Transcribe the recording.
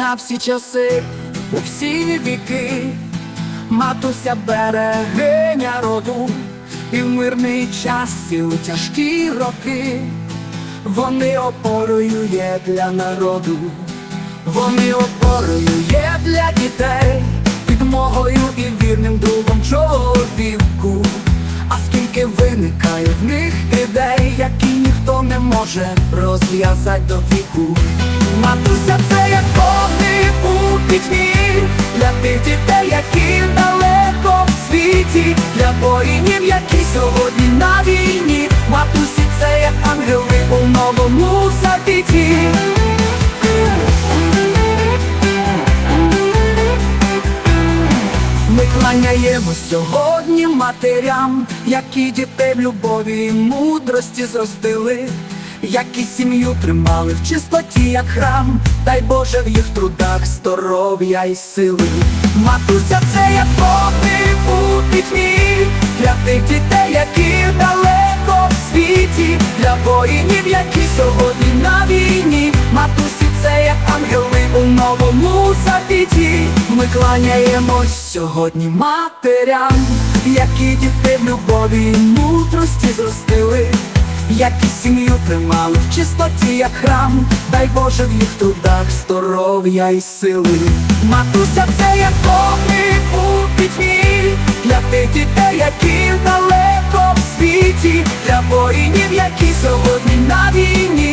на всі часи, у всі віки, матуся берегиня роду, і в мирний час і у тяжкі роки, вони опорою є для народу, вони опорою є для дітей, підмогою і вірним другом чоловіку. А скільки виникає в них ідей, які ніхто не може розв'язати до віку. Матуся які далеко в світі, для воїнів, які сьогодні на війні. Матусі це як ангели у новому завіті. Ми кланяємо сьогодні матерям, які дітей в любові і мудрості зростили, які сім'ю тримали в чистоті, як храм, дай Боже в їх трудах здоров'я і сили. Матуся, це як вогник у пітьмі для тих дітей, які далеко в світі, для воїнів, які сьогодні на війні. Матусі, це як ангели у новому завіті. Ми кланяємось сьогодні матерям, які дітей в любові і мудрості зростили, які сім'ю тримали в чистоті, як храм, дай Боже в їх трудах здоров'я і сили. Матуся, це як вогник у пітьмі для тих дітей, які далеко в світі, для воїнів, які сьогодні на війні.